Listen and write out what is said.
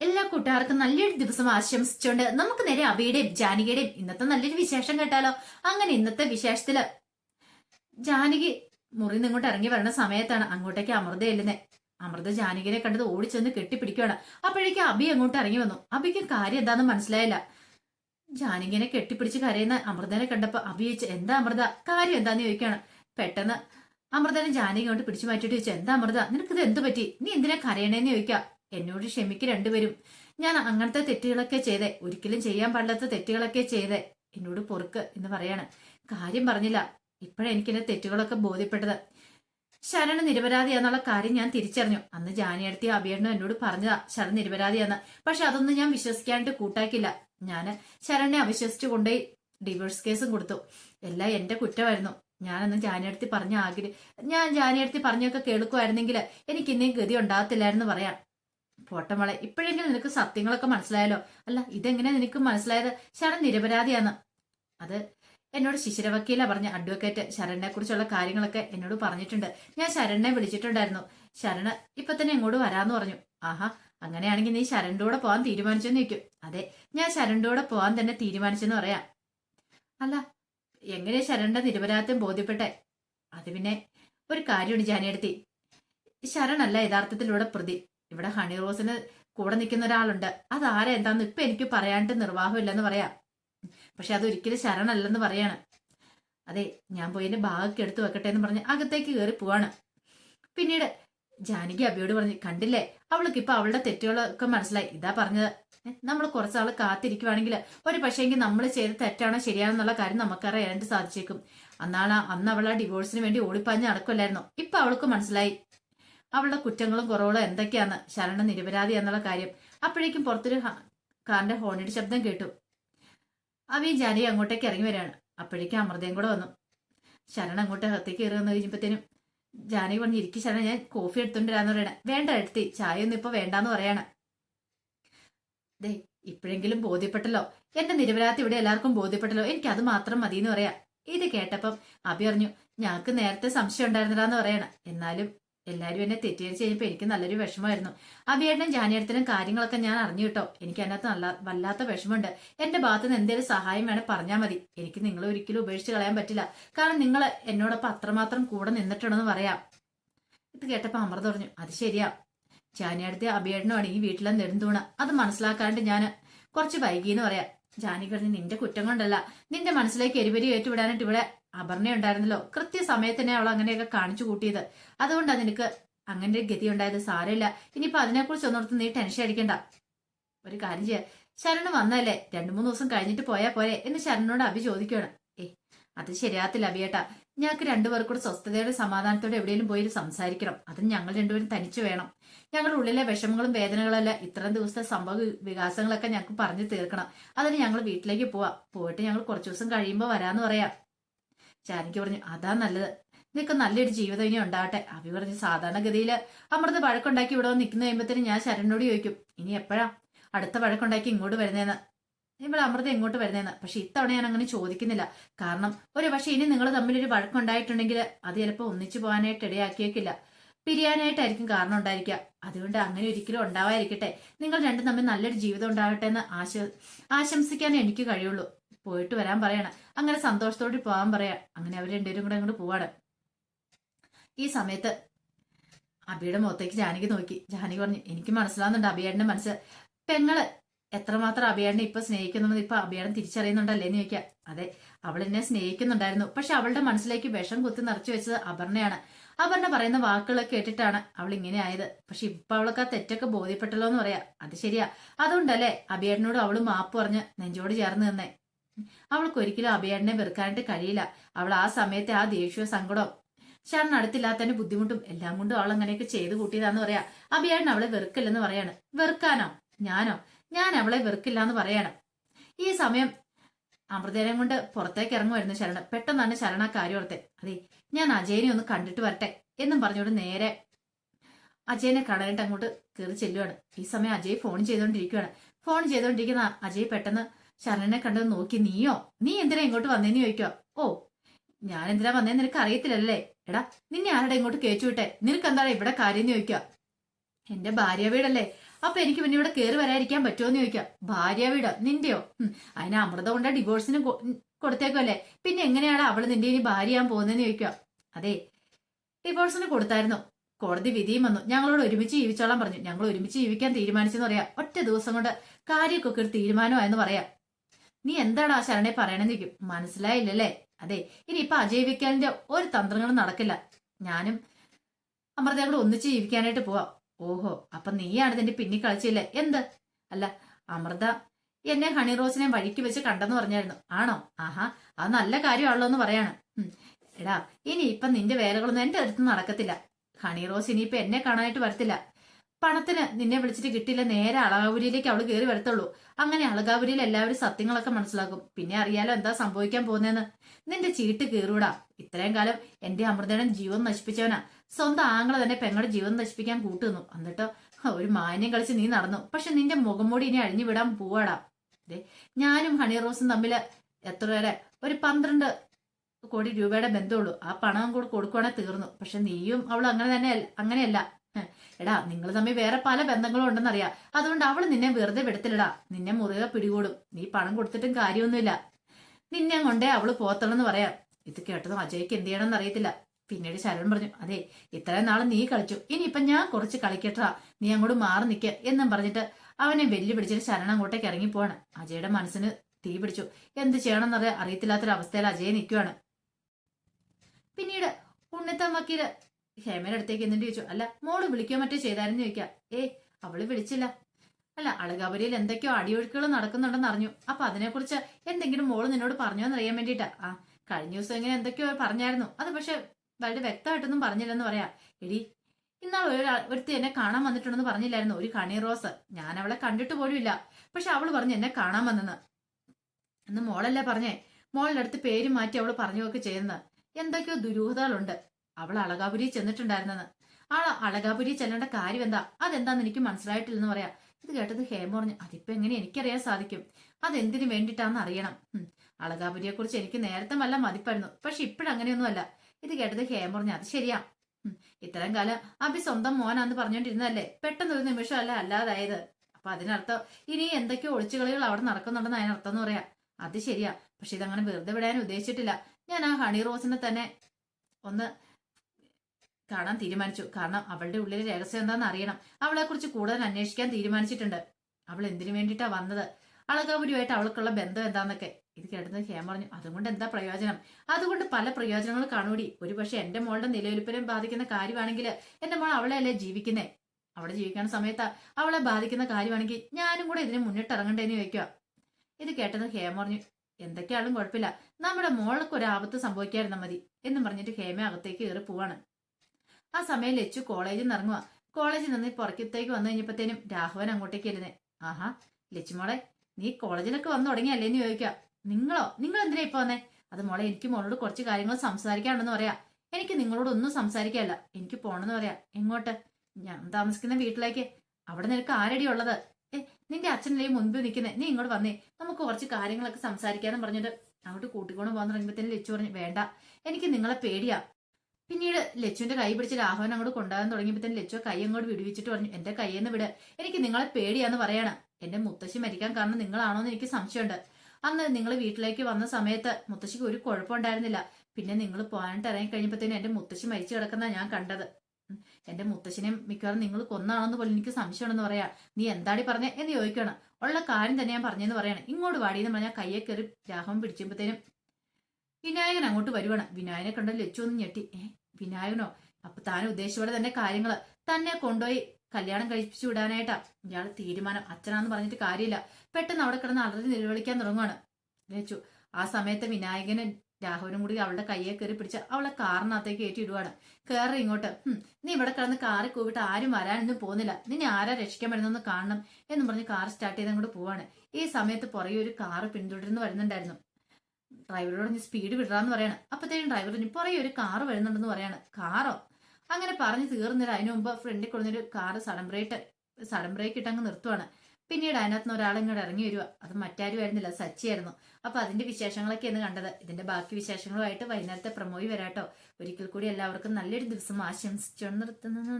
എല്ലാ കൂട്ടുകാർക്കും നല്ലൊരു ദിവസം ആശംസിച്ചുകൊണ്ട് നമുക്ക് നേരെ അബിയുടെയും ജാനകിയുടെയും ഇന്നത്തെ നല്ലൊരു വിശേഷം കേട്ടാലോ? അങ്ങനെ ഇന്നത്തെ വിശേഷത്തിൽ ജാനകി മുറി നിങ്ങോട്ട് ഇറങ്ങി വരുന്ന സമയത്താണ് അങ്ങോട്ടേക്ക് അമൃത ചെല്ലുന്നത് അമൃത ജാനകിനെ കണ്ടത് ഓടിച്ചെന്ന് കെട്ടിപ്പിടിക്കുകയാണ് അപ്പോഴേക്കും അബി അങ്ങോട്ട് ഇറങ്ങി വന്നു. അബിക്ക് കാര്യം എന്താണെന്ന് മനസ്സിലായില്ല. ജാനകിനെ കെട്ടിപ്പിടിച്ച് കരയുന്ന അമൃതനെ കണ്ടപ്പോ അബി ചോദിച്ചു എന്താ അമൃത? കാര്യം എന്താന്ന് ചോദിക്കുകയാണ്. പെട്ടെന്ന് അമൃതനെ ജാനകി കൊണ്ട് പിടിച്ചു മാറ്റിയിട്ട് ചോദിച്ചു എന്താ അമൃത? നിനക്കിത് എന്ത് പറ്റി? നീ എന്തിനാ കരയണേന്ന് ചോദിക്കാം എന്നോട് ക്ഷമിക്ക് രണ്ടുപേരും. ഞാൻ അങ്ങനത്തെ തെറ്റുകളൊക്കെ ചെയ്തേ. ഒരിക്കലും ചെയ്യാൻ പാടില്ലാത്ത തെറ്റുകളൊക്കെ ചെയ്തേ. എന്നോട് പൊറുക്ക് എന്ന് പറയാണ്. കാര്യം പറഞ്ഞില്ല. ഇപ്പോഴെനിക്ക് എന്റെ തെറ്റുകളൊക്കെ ബോധ്യപ്പെട്ടത്. ശരണ നിരപരാധിയാന്നുള്ള കാര്യം ഞാൻ തിരിച്ചറിഞ്ഞു. അന്ന് ജാനിയടുത്തി അഭിയണ്ണു എന്നോട് പറഞ്ഞതാ. ശരൺ നിരപരാധിയാന്ന്. പക്ഷെ അതൊന്നും ഞാൻ വിശ്വസിക്കാണ്ട് കൂട്ടാക്കില്ല ഞാൻ ശരണിനെ അവിശ്വസിച്ചു കൊണ്ടുപോയി ഡിവോഴ്സ് കേസും കൊടുത്തു. എല്ലാം എന്റെ കുറ്റമായിരുന്നു. ഞാനന്ന് ജാനിയടുത്തി പറഞ്ഞ ആഗ്രഹം ഞാൻ ജാനിയടുത്തി പറഞ്ഞൊക്കെ കേൾക്കുമായിരുന്നെങ്കിൽ എനിക്ക് ഇന്നേം ഗതി ഉണ്ടാകത്തില്ലായിരുന്നു പറയാം. പോട്ടമളെ ഇപ്പോഴെങ്കിലും നിനക്ക് സത്യങ്ങളൊക്കെ മനസ്സിലായല്ലോ. അല്ല ഇതെങ്ങനെയാ നിനക്ക് മനസ്സിലായത്? ശരൺ നിരപരാധിയാണ്. അത് എന്നോട് ശിശിരവക്കീല പറഞ്ഞ അഡ്വക്കേറ്റ് ശരണിനെ കുറിച്ചുള്ള കാര്യങ്ങളൊക്കെ എന്നോട് പറഞ്ഞിട്ടുണ്ട്. ഞാൻ ശരണിനെ വിളിച്ചിട്ടുണ്ടായിരുന്നു. ശരണ് ഇപ്പൊ തന്നെ ഇങ്ങോട്ട് വരാന്ന് പറഞ്ഞു. ആഹാ അങ്ങനെയാണെങ്കിൽ നീ ശരണിന്റെ പോകാൻ തീരുമാനിച്ചെന്ന് നിൽക്കും അതെ ഞാൻ ശരണിന്റെ പോകാൻ തന്നെ തീരുമാനിച്ചെന്ന് പറയാം. അല്ല എങ്ങനെ ശരണിന്റെ നിരപരാധിത്വം ബോധ്യപ്പെട്ടെ? അത് പിന്നെ ഒരു കാര്യമുണ്ട് ജാനിയെടുത്തി. ശരണല്ല യഥാർത്ഥത്തിലൂടെ പ്രതി ഇവിടെ ഹണി റോസിന് കൂടെ നിൽക്കുന്ന ഒരാളുണ്ട്. അതാരാ? എന്താന്ന് ഇപ്പൊ എനിക്ക് പറയാണ്ട് നിർവാഹമില്ലെന്ന് പറയാം. പക്ഷെ അതൊരിക്കലും ശരണല്ലെന്ന് പറയാണ്. അതെ ഞാൻ പോയി എന്റെ ബാഗൊക്കെ എടുത്തു വെക്കട്ടെ എന്ന് പറഞ്ഞ് അകത്തേക്ക് കയറി പോവാണ്. പിന്നീട് ജാനകി അബിയോട് പറഞ്ഞു കണ്ടില്ലേ? അവൾക്ക് ഇപ്പൊ അവളുടെ തെറ്റുകളൊക്കെ മനസ്സിലായി. ഇതാ പറഞ്ഞത്. നമ്മൾ കുറച്ചാൾ കാത്തിരിക്കുവാണെങ്കിൽ ഒരു പക്ഷേങ്കിൽ നമ്മൾ ചെയ്ത തെറ്റാണോ ശരിയാണെന്നുള്ള കാര്യം നമുക്കറിയാനായിട്ട് സാധിച്ചേക്കും. അന്നാണ് അന്ന് അവൾ ആ ഡിവോഴ്സിന് വേണ്ടി ഓടിപ്പാഞ്ഞ് നടക്കുമല്ലായിരുന്നു ഇപ്പൊ അവൾക്ക് മനസ്സിലായി. അവളുടെ കുറ്റങ്ങളും കുറവുകളും എന്തൊക്കെയാണ്? ശരണ നിരപരാധി എന്നുള്ള കാര്യം. അപ്പോഴേക്കും പുറത്തൊരു കാറിന്റെ ഹോണിയുടെ ശബ്ദം കേട്ടു. അവയും ജാനി അങ്ങോട്ടേക്ക് ഇറങ്ങി വരികയാണ്. അപ്പോഴേക്കും അമൃതയും കൂടെ വന്നു. ശരണ അങ്ങോട്ട് അകത്തേക്ക് കയറി വന്നു കഴിഞ്ഞപ്പോഴത്തേനും ജാനകി പറഞ്ഞു ഇരിക്കും ശരണ ഞാൻ കോഫി എടുത്തോണ്ട് വരാന്ന് പറയണേ. വേണ്ട എടുത്തി ചായ ഒന്നും ഇപ്പൊ വേണ്ടാന്ന് പറയാണ്. ദേ ഇപ്പോഴെങ്കിലും ബോധ്യപ്പെട്ടല്ലോ. എന്റെ നിരപരാധി ഇവിടെ എല്ലാവർക്കും ബോധ്യപ്പെട്ടല്ലോ. എനിക്ക് അത് മാത്രം മതി എന്ന് പറയാം. ഇത് കേട്ടപ്പം അഭി പറഞ്ഞു ഞങ്ങൾക്ക് നേരത്തെ സംശയം ഉണ്ടായിരുന്നില്ല എന്ന് പറയണം. എന്നാലും എല്ലാരും എന്നെ തെറ്റിദ്ധരിച്ച് കഴിഞ്ഞപ്പോ എനിക്ക് നല്ലൊരു വിഷമമായിരുന്നു. അഭിയേട്ടനും ജാനിയടത്തിനും കാര്യങ്ങളൊക്കെ ഞാൻ അറിഞ്ഞു കേട്ടോ. എനിക്ക് അതിനകത്ത് നല്ല വല്ലാത്ത വിഷമമുണ്ട്. എന്റെ ഭാഗത്ത് നിന്ന് എന്തെങ്കിലും സഹായം വേണേൽ പറഞ്ഞാൽ മതി. എനിക്ക് നിങ്ങളെ ഒരിക്കലും ഉപേക്ഷിച്ച് കളയാൻ പറ്റില്ല. കാരണം നിങ്ങൾ എന്നോടൊപ്പം അത്രമാത്രം കൂടെ നിന്നിട്ടുണ്ടെന്ന് പറയാം. ഇത് കേട്ടപ്പോൾ അമൃത പറഞ്ഞു അത് ശരിയാ. ജാനിയടുത്തെ അഭിയേട്ടനുമാണ് ഈ വീട്ടിലെ നെടുന്തൂണ്. അത് മനസ്സിലാക്കാണ്ട് ഞാൻ കുറച്ച് വൈകിയെന്ന് പറയാം. ജാനി പറഞ്ഞു നിന്റെ കുറ്റം കൊണ്ടല്ല. നിന്റെ മനസ്സിലേക്ക് എരിപരി ഏറ്റുവിടാനായിട്ട് ഇവിടെ അപർണ ഉണ്ടായിരുന്നല്ലോ. കൃത്യസമയത്ത് തന്നെ അവൾ അങ്ങനെയൊക്കെ കാണിച്ചു കൂട്ടിയത്. അതുകൊണ്ടാണ് നിനക്ക് അങ്ങനെ ഒരു ഗതി ഉണ്ടായത് സാരമില്ല. ഇനിയിപ്പോ അതിനെക്കുറിച്ച് ഒന്നോർത്ത് നീ ടെൻഷൻ അടിക്കണ്ട. ഒരു കാര്യം ചെയ്യാം. ശരണ് വന്നല്ലേ? രണ്ടു മൂന്ന് ദിവസം കഴിഞ്ഞിട്ട് പോയാ പോരെ എന്ന് ശരണോട് അഭി ചോദിക്കുകയാണ്. അത് ശരിയാത്തില്ല അബിയേട്ടാ. ഞങ്ങൾക്ക് രണ്ടുപേർക്കും കൂടെ സ്വസ്ഥതയോടെ സമാധാനത്തോടെ എവിടെയെങ്കിലും പോയി സംസാരിക്കണം. അതും ഞങ്ങൾ രണ്ടുപേരും തനിച്ചു വേണം. ഞങ്ങളുടെ ഉള്ളിലെ വിഷമങ്ങളും വേദനകളെല്ലാം ഇത്രയും ദിവസത്തെ സംഭവ വികാസങ്ങളൊക്കെ ഞങ്ങൾക്ക് പറഞ്ഞു തീർക്കണം. അതിന് ഞങ്ങൾ വീട്ടിലേക്ക് പോവാം. പോയിട്ട് ഞങ്ങൾ കുറച്ചു ദിവസം കഴിയുമ്പോൾ വരാന്ന് പറയാം. ചാനിക്ക് പറഞ്ഞു അതാ നല്ലത്. നിനക്ക് നല്ലൊരു ജീവിതം ഇനി ഉണ്ടാവട്ടെ അഭി പറഞ്ഞു സാധാരണഗതിയിൽ അമൃത വഴക്കുണ്ടാക്കി ഇവിടെ നിൽക്കുന്ന കഴിയുമ്പോഴത്തേനും ഞാൻ ശരണിനോട് ചോദിക്കും ഇനി എപ്പോഴാ? അടുത്ത വഴക്കുണ്ടാക്കി ഇങ്ങോട്ട് വരുന്നതെന്ന് ഇവിടെ അമൃത എങ്ങോട്ട് വരുന്നതെന്ന് പക്ഷെ ഇത്തവണ ഞാൻ അങ്ങനെ ചോദിക്കുന്നില്ല. കാരണം ഒരു പക്ഷെ ഇനി നിങ്ങൾ തമ്മിൽ ഒരു വഴക്കുണ്ടായിട്ടുണ്ടെങ്കിൽ അത് ചിലപ്പോൾ ഒന്നിച്ചു പോകാനായിട്ട് ഇടയാക്കിയേക്കില്ല. പിരിയാനായിട്ടായിരിക്കും കാരണം ഉണ്ടായിരിക്കുക. അതുകൊണ്ട് അങ്ങനെ ഒരിക്കലും ഉണ്ടാവാതിരിക്കട്ടെ. നിങ്ങൾ രണ്ടും തമ്മിൽ നല്ലൊരു ജീവിതം ഉണ്ടാവട്ടെ എന്ന് ആശ ആശംസിക്കാനേ എനിക്ക് കഴിയുള്ളൂ. പോയിട്ട് വരാൻ പറയണം. അങ്ങനെ സന്തോഷത്തോടെ പോകാൻ പറയാം. അങ്ങനെ അവർ രണ്ടുപേരും കൂടെ അങ്ങോട്ട് പോവാണ്. ഈ സമയത്ത് അബിയുടെ മുഖത്തേക്ക് ജാനകി നോക്കി. ജാനകി പറഞ്ഞു എനിക്ക് മനസ്സിലാവുന്നുണ്ട് അബിയേട്ടന്റെ മനസ്സ്. പെങ്ങൾ എത്രമാത്രം അബിയേട്ടനെ ഇപ്പൊ സ്നേഹിക്കുന്നുണ്ടെന്ന് ഇപ്പൊ അബിയേട്ടൻ തിരിച്ചറിയുന്നുണ്ടല്ലേ എന്ന് ചോദിക്കാം. അതെ അവൾ എന്നെ സ്നേഹിക്കുന്നുണ്ടായിരുന്നു. പക്ഷെ അവളുടെ മനസ്സിലേക്ക് വിഷം കുത്തി നിറച്ചു വെച്ചത് അപർണയാണ്. അപർണ പറയുന്ന വാക്കുകളൊക്കെ കേട്ടിട്ടാണ് അവൾ ഇങ്ങനെ ആയത്. പക്ഷെ ഇപ്പൊ അവൾക്ക് ആ തെറ്റൊക്കെ ബോധ്യപ്പെട്ടല്ലോ എന്ന് പറയാ. അത് ശരിയാ. അതുകൊണ്ടല്ലേ അബിയേട്ടനോട് അവൾ മാപ്പ് പറഞ്ഞ് നെഞ്ചോട് ചേർന്ന് നിന്നേ. അവൾക്ക് ഒരിക്കലും അബിയേട്ടനെ വെറുക്കാനായിട്ട് കഴിയില്ല. അവൾ ആ സമയത്തെ ആ ദേഷ്യവും സങ്കടവും ശാരൻ അടുത്തില്ലാത്തതിന്റെ ബുദ്ധിമുട്ടും എല്ലാം കൊണ്ടും അവൾ അങ്ങനെയൊക്കെ ചെയ്തു കൂട്ടിയതാന്ന് പറയാ. അബിയേട്ടൻ അവളെ വെറുക്കില്ലെന്ന് പറയാണ്. വെറുക്കാനോ? ഞാനോ? ഞാൻ അവളെ വെറുക്കില്ല എന്ന് പറയണം. ഈ സമയം അമൃതേനം കൊണ്ട് പുറത്തേക്ക് ഇറങ്ങുമായിരുന്നു ശരണ. പെട്ടെന്നാണ് ശരണ കാര്യം ഓർത്തെ. അതെ ഞാൻ അജയനെ ഒന്ന് കണ്ടിട്ട് വരട്ടെ എന്നും പറഞ്ഞുകൊണ്ട് നേരെ അജയനെ കാണാനായിട്ട് അങ്ങോട്ട് കയറി ചെല്ലുവാണ്. ഈ സമയം അജയ് ഫോൺ ചെയ്തുകൊണ്ടിരിക്കുകയാണ് ഫോൺ ചെയ്തുകൊണ്ടിരിക്കുന്ന അജയ് പെട്ടെന്ന് ശരണനെ കണ്ടത് നോക്കി നീയോ? നീ എന്തിനാ ഇങ്ങോട്ട് വന്നേന്ന് ചോദിക്കോ ഓ ഞാൻ എന്തിനാ വന്നേന്ന് നിനക്ക് അറിയത്തില്ലല്ലേ? എടാ നിന്നെ ആരുടെ ഇങ്ങോട്ട് കയച്ചു വിട്ടെ? നിനക്ക് എന്താണ് ഇവിടെ കാര്യം? ചോദിക്കുക എന്റെ ഭാര്യ വീടല്ലേ? അപ്പൊ എനിക്ക് പിന്നെ ഇവിടെ കയറി വരാതിരിക്കാൻ പറ്റുമോന്ന് ചോദിക്കാം. ഭാര്യ വീട്? നിന്റെയോ? അതിന് അമൃത കൊണ്ട് ഡിവോഴ്സിന് കൊടുത്തേക്കല്ലേ പിന്നെ എങ്ങനെയാണ് അവൾ നിന്റെ ഇനി ഭാര്യയാൻ പോകുന്നതെന്ന് ചോദിക്കാം അതെ. ഡിവോഴ്സിന് കൊടുത്തായിരുന്നു. കോടതി വിധിയും വന്നു. ഞങ്ങളോട് ഒരുമിച്ച് ജീവിച്ചോളാൻ പറഞ്ഞു. ഞങ്ങൾ ഒരുമിച്ച് ജീവിക്കാൻ തീരുമാനിച്ചെന്ന് പറയാം. ഒറ്റ ദിവസം കൊണ്ട് കാര്യക്കൊക്കെ ഒരു തീരുമാനമായെന്ന് പറയാം. നീ എന്താണ് ആ ശരണെ പറയണെന്ന് ചോദിക്കും. മനസ്സിലായില്ലല്ലേ? അതെ. ഇനി ഇപ്പൊ അജീവിക്കാലിന്റെ ഒരു തന്ത്രങ്ങളും നടക്കില്ല. ഞാനും അമൃതയോട് ഒന്നിച്ച് ജീവിക്കാനായിട്ട് പോവാം. ഓഹോ അപ്പൊ നീയാണ് ഇതിന്റെ പിന്നി കളിച്ചില്ലേ? എന്ത്? അല്ല അമൃത എന്നെ ഹണി റോസിനെ വഴിക്ക് വെച്ച് കണ്ടെന്ന് പറഞ്ഞായിരുന്നു. ആണോ? ആഹാ അത് നല്ല കാര്യമാണല്ലോ എന്ന് പറയാണ്. എടാ ഇനി ഇപ്പൊ നിന്റെ വേലകളൊന്നും എന്റെ അടുത്ത് നടക്കത്തില്ല. ഹണി റോസ് ഇനിയിപ്പൊ എന്നെ കാണാനായിട്ട് വരത്തില്ല. പണത്തിന് നിന്നെ വിളിച്ചിട്ട് കിട്ടില്ല നേരെ അളകാപുരിയിലേക്ക് അവൾ കയറി വരത്തുള്ളൂ. അങ്ങനെ അളകാപുരിയിൽ എല്ലാവരും സത്യങ്ങളൊക്കെ മനസ്സിലാക്കും. പിന്നെ അറിയാലോ എന്താ സംഭവിക്കാൻ പോകുന്നതെന്ന് നിന്റെ ചീട്ട് കീറൂടാ. ഇത്രയും കാലം എന്റെ അമൃതയുടെ ജീവൻ നശിപ്പിച്ചവനാ. സ്വന്തം ആങ്ങളെ തന്നെ പെങ്ങളുടെ ജീവൻ നശിപ്പിക്കാൻ കൂട്ടുന്നു. എന്നിട്ടോ ഒരു മാന്യം കളിച്ച് നീ നടന്നു. പക്ഷെ നിന്റെ മുഖം മൂടി ഇനി അഴിഞ്ഞു വിടാൻ പോവാടാ. ഞാനും ഹണി റോസും തമ്മിൽ എത്ര വരെ ഒരു പന്ത്രണ്ട് കോടി രൂപയുടെ ബന്ധമുള്ളൂ ആ പണം കൂടെ കൊടുക്കുവാണെങ്കിൽ തീർന്നു. പക്ഷെ നീയും അവൾ അങ്ങനെ തന്നെ അങ്ങനെയല്ല. എടാ നിങ്ങൾ തമ്മിൽ വേറെ പല ബന്ധങ്ങളും ഉണ്ടെന്നറിയാം. അതുകൊണ്ട് അവൾ നിന്നെ വെറുതെ വിടത്തില്ലടാ. നിന്നെ മുറുകെ പിടികൂടും. നീ പണം കൊടുത്തിട്ടും കാര്യമൊന്നുമില്ല. നിന്നെ കൊണ്ടേ അവൾ പോത്തളെന്ന് പറയാം. ഇത് കേട്ടതും അജയ്ക്ക് എന്ത് ചെയ്യണമെന്ന് അറിയത്തില്ല. പിന്നീട് ശരൺ പറഞ്ഞു അതെ ഇത്രയും നാൾ നീ കളിച്ചു. ഇനിയിപ്പൊ ഞാൻ കുറച്ച് കളിക്കട്ടാ. നീ അങ്ങോട്ട് മാറി നിൽക്കുക എന്നും പറഞ്ഞിട്ട് അവനെ വെല്ലുപിടിച്ചിട്ട് ശരൺ അങ്ങോട്ടേക്ക് ഇറങ്ങി പോവാണ് അജയുടെ മനസ്സിന് തീ പിടിച്ചു. എന്ത് ചെയ്യണമെന്നറിയ അറിയത്തില്ലാത്തൊരവസ്ഥയിൽ അജയ് നിൽക്കുവാണ് പിന്നീട് ഉണ്ണിത്തം വക്കീൽ ഹേമയുടെ അടുത്തേക്ക് എന്നിട്ട് ചോദിച്ചു? അല്ല മോൾ വിളിക്കോ മറ്റോ ചെയ്തായിരുന്നു ചോദിക്കാം. ഏ അവൾ വിളിച്ചില്ല. അല്ല അളകാപുരിയിൽ എന്തൊക്കെയോ അടിയൊഴുക്കുകൾ നടക്കുന്നുണ്ടെന്ന് അറിഞ്ഞു. അപ്പൊ അതിനെക്കുറിച്ച് എന്തെങ്കിലും മോൾ നിന്നോട് പറഞ്ഞോ അറിയാൻ വേണ്ടിയിട്ടാ. ആ കഴിഞ്ഞ ദിവസം ഇങ്ങനെ എന്തൊക്കെയോ പറഞ്ഞായിരുന്നു. അത് പക്ഷെ വളരെ വ്യക്തമായിട്ടൊന്നും പറഞ്ഞില്ലെന്ന് പറയാ. എടി ഇന്നാൾ ഒരു ഒരുത്തി എന്നെ കാണാൻ വന്നിട്ടുണ്ടെന്ന് പറഞ്ഞില്ലായിരുന്നു. ഒരു കണി റോസ്. ഞാൻ അവളെ കണ്ടിട്ട് പോലും ഇല്ല. പക്ഷെ അവൾ പറഞ്ഞു എന്നെ കാണാൻ വന്നെന്ന്. എന്ന് മോളല്ലേ പറഞ്ഞേ. മോളുടെ അടുത്ത് പേര് മാറ്റി അവൾ പറഞ്ഞൊക്കെ ചെയ്യുന്നത്. എന്തൊക്കെയോ ദുരൂഹതകളുണ്ട്. അവൾ അളകാപുരി ചെന്നിട്ടുണ്ടായിരുന്നെന്ന്. ആ അളകാപുരി ചെല്ലേണ്ട കാര്യം എന്താ അതെന്താന്ന് എനിക്ക് മനസ്സിലായിട്ടില്ലെന്ന് പറയാ. ഇത് കേട്ടത് ഹേമ പറഞ്ഞു അതിപ്പോ എങ്ങനെ എനിക്കറിയാൻ സാധിക്കും? അതെന്തിനു വേണ്ടിയിട്ടാന്ന് അറിയണം. അളകാപുരിയെ കുറിച്ച് എനിക്ക് നേരത്തെ വല്ല മതിപ്പായിരുന്നു പക്ഷെ ഇപ്പോഴങ്ങനെയൊന്നുമല്ല. ഇത് കേട്ടത് ഹേമ പറഞ്ഞു അത് ശരിയാ. ഇത്തരം കാലം അഭി സ്വന്തം മോനാന്ന് പറഞ്ഞോണ്ടിരുന്നതല്ലേ? പെട്ടെന്ന് ഒരു നിമിഷം അല്ല അല്ലാതായത്. അപ്പൊ അതിനർത്ഥം ഇനി എന്തൊക്കെയോ ഒളിച്ചുകളികൾ അവിടെ നടക്കുന്നുണ്ടെന്ന് അതിനർത്ഥം എന്ന് പറയാ. അത് ശരിയാ പക്ഷെ ഇതങ്ങനെ വെറുതെ വിടാൻ ഉദ്ദേശിച്ചിട്ടില്ല. ഞാൻ ആ ഹണി റോസിനെ തന്നെ ഒന്ന് കാണാൻ തീരുമാനിച്ചു. കാരണം അവളുടെ ഉള്ളിലെ രഹസ്യം എന്താണെന്ന് അറിയണം. അവളെ കുറിച്ച് കൂടുതൽ അന്വേഷിക്കാൻ തീരുമാനിച്ചിട്ടുണ്ട്. അവൾ എന്തിനു വേണ്ടിയിട്ടാ വന്നത്? അളകാപുരിയുമായിട്ട് അവൾക്കുള്ള ബന്ധം എന്താന്നൊക്കെ. ഇത് കേട്ടത് ഹേം പറഞ്ഞു അതുകൊണ്ട് എന്താ പ്രയോജനം? അതുകൊണ്ട് പല പ്രയോജനങ്ങൾ കാണൂടി. ഒരു പക്ഷെ എന്റെ മോളുടെ നിലനിൽപ്പിനെ ബാധിക്കുന്ന കാര്യമാണെങ്കിൽ എന്റെ മോൾ അവളെ അല്ലേ ജീവിക്കുന്നേ? അവിടെ ജീവിക്കുന്ന സമയത്ത് അവളെ ബാധിക്കുന്ന കാര്യമാണെങ്കിൽ ഞാനും കൂടെ ഇതിന് മുന്നിട്ടിറങ്ങണ്ടേന്ന് ചോദിക്കുക. ഇത് കേട്ടത് ഹേമ പറഞ്ഞു എന്തൊക്കെയാളും കുഴപ്പമില്ല. നമ്മുടെ മോൾക്ക് ഒരു ആപത്ത് സംഭവിക്കാതിരുന്നാൽ മതി എന്ന് പറഞ്ഞിട്ട് ഹേമ അകത്തേക്ക് കയറി പോവാണ്. ആ സമയം ലച്ചു കോളേജിൽ നിന്ന് കോളേജിൽ നിന്ന് പുറക്കത്തേക്ക് വന്നു കഴിഞ്ഞപ്പോഴത്തേനും രാഘവൻ അങ്ങോട്ടേക്ക് ഇരുന്നേ ആഹാ ലച്ചുമോളെ നീ കോളേജിലൊക്കെ വന്നു തുടങ്ങിയല്ലേ എന്ന് ചോദിക്കുക നിങ്ങളോ? നിങ്ങൾ എന്തിനാ ഇപ്പൊ വന്നേ? അത് മോളെ എനിക്ക് മോളോട് കുറച്ച് കാര്യങ്ങൾ സംസാരിക്കാണെന്ന് പറയാ. എനിക്ക് നിങ്ങളോട് ഒന്നും സംസാരിക്കാല്ല എനിക്ക് പോണെന്ന് പറയാ. എങ്ങോട്ട്? ഞാൻ താമസിക്കുന്ന വീട്ടിലേക്ക്. അവിടെ നിനക്ക് ആരടി ഉള്ളത്? ഏ നിന്റെ അച്ഛനല്ലേ മുൻപ് നിൽക്കുന്നേ. നീ ഇങ്ങോട്ട് വന്നേ. നമുക്ക് കുറച്ച് കാര്യങ്ങളൊക്കെ സംസാരിക്കാന്ന് പറഞ്ഞിട്ട് അങ്ങോട്ട് കൂട്ടിക്കൊണ്ട് പോകാൻ തുടങ്ങിയപ്പോഴത്തേനും ലച്ചു പറഞ്ഞു വേണ്ട. എനിക്ക് നിങ്ങളെ പേടിയാ. പിന്നീട് ലച്ചുവിന്റെ കൈ പിടിച്ച് രാഘവൻ അങ്ങോട്ട് കൊണ്ടുപോകാൻ തന്നെ ലച്ചു കൈ അങ്ങോട്ട് വിടുവിച്ചിട്ട് പറഞ്ഞു എന്റെ കൈയെന്ന് വിട്. എനിക്ക് നിങ്ങളെ പേടിയാന്ന് പറയാണ്. എന്റെ മുത്തശ്ശി മരിക്കാൻ കാരണം നിങ്ങളാണോ എന്ന് എനിക്ക് സംശയമുണ്ട്. അന്ന് നിങ്ങൾ വീട്ടിലേക്ക് വന്ന സമയത്ത് മുത്തശ്ശിക്ക് ഒരു കുഴപ്പമുണ്ടായിരുന്നില്ല പിന്നെ നിങ്ങൾ പോകാനായിട്ട് ഇറങ്ങി തന്നെ എന്റെ മുത്തശ്ശി മരിച്ചു കിടക്കുന്ന ഞാൻ കണ്ടത്. എന്റെ മുത്തശ്ശിനെ മിക്കവാറും നിങ്ങൾ കൊന്നാണെന്ന് പോലും എനിക്ക് സംശയമാണെന്ന് പറയാ. നീ എന്താടി പറഞ്ഞേ? എന്ന് ചോദിക്കണം ഉള്ള കാര്യം തന്നെ ഞാൻ പറഞ്ഞെന്ന് പറയണം. ഇങ്ങോട്ട് വാടിയെന്ന് പറഞ്ഞാൽ കയ്യെ കയറി രാഘവൻ പിടിച്ചപ്പോഴത്തേനും വിനായകൻ അങ്ങോട്ട് വരുവാണ്. വിനായകനെ കണ്ട ലച്ചു ഒന്ന് ഞെട്ടി. ഏ വിനായകനോ? അപ്പൊ താൻ ഉദ്ദേശിച്ചോടെ തന്നെ കാര്യങ്ങൾ. തന്നെ കൊണ്ടുപോയി കല്യാണം കഴിപ്പിച്ചു വിടാനായിട്ടാ. ഇയാൾ തീരുമാനം. അച്ഛനാന്ന് പറഞ്ഞിട്ട് കാര്യമില്ല. പെട്ടെന്ന് അവിടെ കിടന്ന് അലറി നിലവിളിക്കാൻ തുടങ്ങുവാണ്. ലച്ചു ആ സമയത്ത് വിനായകനും രാഘവനും കൂടി അവളുടെ കയ്യെ കയറി പിടിച്ച് അവളെ കാറിനകത്തേക്ക് കയറ്റി ഇടുവാണ്. കയറി ഇങ്ങോട്ട്. നീ ഇവിടെ കിടന്ന് കാറി കൂവിട്ട് ആരും വരാനൊന്നും പോകുന്നില്ല. നിന്നെ ആരാ രക്ഷിക്കാൻ വരുന്നൊന്ന് കാണണം എന്ന് പറഞ്ഞ് കാർ സ്റ്റാർട്ട് ചെയ്ത് അങ്ങോട്ട് പോവാണ്. ഈ സമയത്ത് പുറകെ ഒരു കാറ് പിന്തുടർന്ന് വരുന്നുണ്ടായിരുന്നു. ഡ്രൈവറോട് നീ സ്പീഡ് വിടാന്ന് പറയാണ്. അപ്പത്തേക്കും ഡ്രൈവർ ഇനി പുറകെ ഒരു കാറ് വരുന്നുണ്ടെന്ന് പറയാണ്. കാറോ അങ്ങനെ പറഞ്ഞു തീർന്നില്ല. അതിനു മുമ്പ് ഫ്രണ്ടിൽ കൊടുന്നൊരു car sudden brake sudden brake ഇട്ടങ്ങ് നിർത്തുവാണ്. പിന്നീട് അതിനകത്ത് നിന്ന് ഒരാൾ ഇങ്ങോട്ട് ഇറങ്ങി വരിക അത് മറ്റാരും ആയിരുന്നില്ല സച്ചിയായിരുന്നു അപ്പൊ അതിന്റെ വിശേഷങ്ങളൊക്കെയാണ് കണ്ടത്. ഇതിന്റെ ബാക്കി വിശേഷങ്ങളുമായിട്ട് വൈകുന്നേരത്തെ പ്രമോയി വരാട്ടോ. ഒരിക്കൽ കൂടി എല്ലാവർക്കും നല്ലൊരു ദിവസം ആശംസിച്ചു നിർത്തുന്നു.